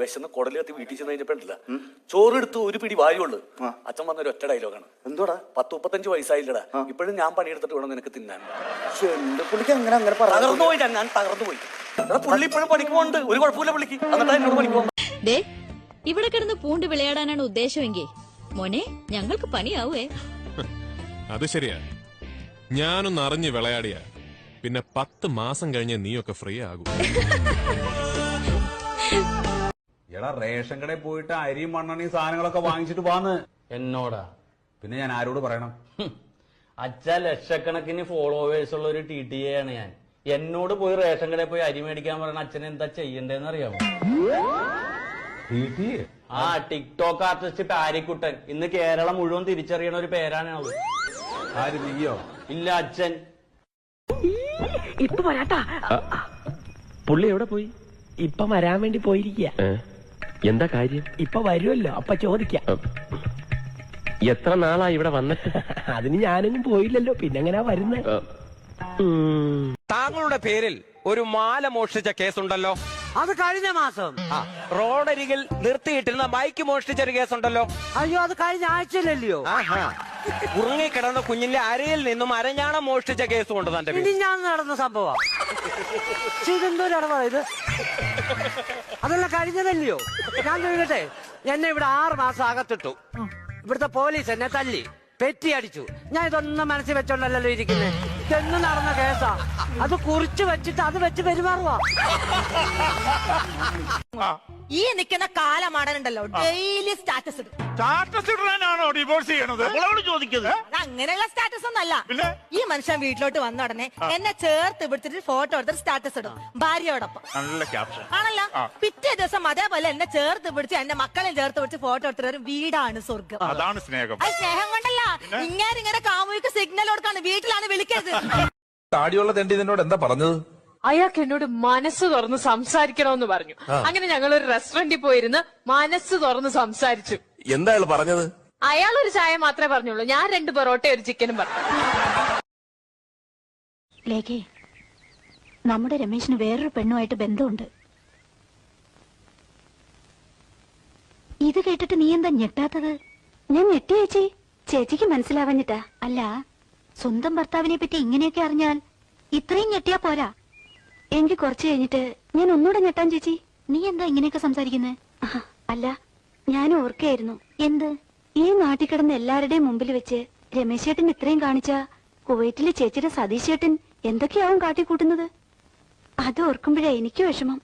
വിശന്ന് കുടൽ കത്തി വീട്ടിൽ ചെന്ന് കഴിഞ്ഞപ്പോഴല്ല ചോറെടുത്ത് ഒരു പിടി വായുള്ളു അച്ഛൻ വന്ന ഒരു ഒറ്റ ഡയലോഗാണ് എന്തോടാ പത്ത് മുപ്പത്തഞ്ച് വയസ്സായില്ലടാ. ഇപ്പോഴും ഞാൻ പണിയെടുത്തിട്ട് വേണം നിനക്ക് തിന്നാൻ. പുള്ളിക്ക് അങ്ങനെ അങ്ങനെ തകർന്നു പറഞ്ഞു പോയി ഞാൻ തകർന്നു പോയി. പുള്ളി ഇപ്പോഴും പണിക്ക് പോകുന്നുണ്ട് ഒരു കുഴപ്പമില്ല പുള്ളിക്ക്. എന്നിട്ടാ എന്നോട് പണിക്ക് ദേ ഇവിടെ കിടന്ന് പൂണ്ട് വിളയാടാനാണ് ഉദ്ദേശമെങ്കിൽ. മോനെ ഞങ്ങൾക്ക് പണിയാവേ. അത് ശരിയാ. ഞാനൊന്ന് അറിഞ്ഞ് വിളയാടിയ. പിന്നെ പത്ത് മാസം കഴിഞ്ഞ് നീയൊക്കെ ഫ്രീ ആകും. എടാ റേഷൻ കടയിൽ പോയിട്ട് അരിയും മണ്ണെണ്ണയും സാധനങ്ങളൊക്കെ വാങ്ങിച്ചിട്ട് വാന്ന്. എന്നോടാ? പിന്നെ ഞാൻ ആരോട് പറയണം. അച്ഛ ലക്ഷക്കണക്കിന് ഫോളോവേഴ്സ് ഉള്ള ഒരു ടി ടി എ ആണ് ഞാൻ. എന്നോട് പോയി റേഷൻ കടയിൽ പോയി അരി മേടിക്കാൻ പറയണ അച്ഛൻ എന്താ ചെയ്യണ്ടേന്ന് അറിയാമോ ആ ടിക്ടോക്ക് ആർട്ടിസ്റ്റ് പാരിക്കുട്ടൻ. ഇന്ന് കേരളം മുഴുവൻ തിരിച്ചറിയണ ഒരു പേരാണ് അത് ആര് നീയോ? ഇല്ല അച്ഛൻ. ഇപ്പൊ വരാട്ടാ. പുള്ളി എവിടെ പോയി? ഇപ്പൊ വരാൻ വേണ്ടി പോയിരിക്കുക? എന്താ കാര്യം? ഇപ്പൊ വരുമല്ലോ. അപ്പൊ ചോദിക്കാം. എത്ര നാളാ ഇവിടെ വന്നിട്ട്? അതിന് ഞാനൊന്നും പോയില്ലല്ലോ. പിന്നെങ്ങനാ വരുന്നേ? താങ്കളുടെ പേരിൽ ഒരു മാല മോഷ്ടിച്ച കേസുണ്ടല്ലോ? അത് കഴിഞ്ഞ മാസം. ആ റോഡരികിൽ നിർത്തിയിട്ടിരുന്ന ബൈക്ക് മോഷ്ടിച്ച ഒരു കേസുണ്ടല്ലോ? അയ്യോ അത് കഴിഞ്ഞ ആഴ്ചയിലല്ലയോ? ആഹാ. ഉറങ്ങിക്കിടന്ന കുഞ്ഞിന്റെ അരയിൽ നിന്നും അരഞ്ഞാണം മോഷ്ടിച്ച കേസും ഉണ്ട് തന്റെ പേരിൽ ഞാൻ നടന്ന സംഭവം. ഇതെന്തോ ഇത്? അതെല്ലാം കഴിഞ്ഞതല്ലയോ? ഞാൻ ചോദിക്കട്ടെ എന്നെ ഇവിടെ ആറ് മാസം അകത്തിട്ടു. ഇവിടുത്തെ പോലീസ് എന്നെ തല്ലി പെറ്റി അടിച്ചു. ഞാൻ ഇതൊന്നും മനസ്സിൽ വെച്ചോണ്ടല്ലോ ഇരിക്കുന്നത് ഇതെന്ന് നടന്ന കേസാ. അത് കുറിച്ച് വെച്ചിട്ട് അത് വെച്ച് പെരുമാറുവാ. ഈ നിൽക്കുന്ന കാലമാടനുണ്ടല്ലോ. ഡെയിലി സ്റ്റാറ്റസ് ഇടും. സ്റ്റാറ്റസ് ഇടാനാണോ ഡിവോഴ്സ് ചെയ്യണത്? അവളോട് ചോദിക്കുന്നത് അത് അങ്ങനെയുള്ള സ്റ്റാറ്റസ് ഒന്നല്ല. ഈ മനുഷ്യൻ വീട്ടിലോട്ട് വന്ന ഉടനെ എന്നെ ചേർത്ത് പിടിച്ചിട്ട് ഫോട്ടോ എടുത്തിട്ട് സ്റ്റാറ്റസ് ഇടും. ഭാര്യയോടൊപ്പം. നല്ല ക്യാപ്ഷൻ ആണല്ലോ? പിറ്റേ ദിവസം അതേപോലെ എന്നെ ചേർത്ത് പിടിച്ച് എന്റെ മക്കളെ ചേർത്ത് പിടിച്ച് ഫോട്ടോ എടുത്തിട്ട് വീടാണ് സ്വർഗം അതാണ് സ്നേഹം. അത് സ്നേഹം കൊണ്ടല്ല. ഇങ്ങനെ ഇങ്ങനെ കാമുക്ക് സിഗ്നൽ കൊടുക്കാണ്. വീട്ടിലാണ് വിളിക്കരുത്. താടിയുള്ള തെണ്ടി നിന്നോട് എന്താ പറഞ്ഞത്? അയാൾക്ക് എന്നോട് മനസ്സ് തുറന്ന് സംസാരിക്കണമെന്ന് പറഞ്ഞു. അങ്ങനെ ഞങ്ങൾ ഒരു റെസ്റ്റോറന്റിൽ പോയിരുന്ന് മനസ്സ് തുറന്ന് സംസാരിച്ചു. എന്താ അയാൾ പറഞ്ഞത്? അയാൾ ഒരു ചായ മാത്രമേ പറഞ്ഞുള്ളൂ. ഞാൻ രണ്ട് പൊറോട്ട ഒരു ചിക്കനും പറഞ്ഞു. ലേഖേ നമ്മുടെ രമേശിന് വേറൊരു പെണ്ണുമായിട്ട് ബന്ധമുണ്ട്. ഇത് കേട്ടിട്ട് നീ എന്താ ഞെട്ടാത്തത്? ഞാൻ ഞെട്ടി ചേച്ചി. ചേച്ചിക്ക് മനസ്സിലാവഞ്ഞിട്ടാ. അല്ല സ്വന്തം ഭർത്താവിനെ പറ്റി ഇങ്ങനെയൊക്കെ അറിഞ്ഞാൽ ഇത്രയും ഞെട്ടിയാ പോരാ. എനിക്ക് കുറച്ച് കഴിഞ്ഞിട്ട് ഞാൻ ഒന്നുകൂടെ ഞെട്ടാൻ ചേച്ചി. നീ എന്താ ഇങ്ങനെയൊക്കെ സംസാരിക്കുന്നത് അല്ല ഞാൻ ഓർക്കായിരുന്നു എന്ത്? ഈ നാട്ടിൽ കിടന്ന എല്ലാവരുടെയും മുമ്പിൽ വെച്ച് രമേശേട്ടൻ ഇത്രയും കാണിച്ച കുവൈറ്റിലെ ചേച്ചിയുടെ സതീശേട്ടൻ എന്തൊക്കെയാവും കാട്ടിക്കൂട്ടുന്നത്? അത് ഓർക്കുമ്പോഴേ എനിക്ക് വിഷമം.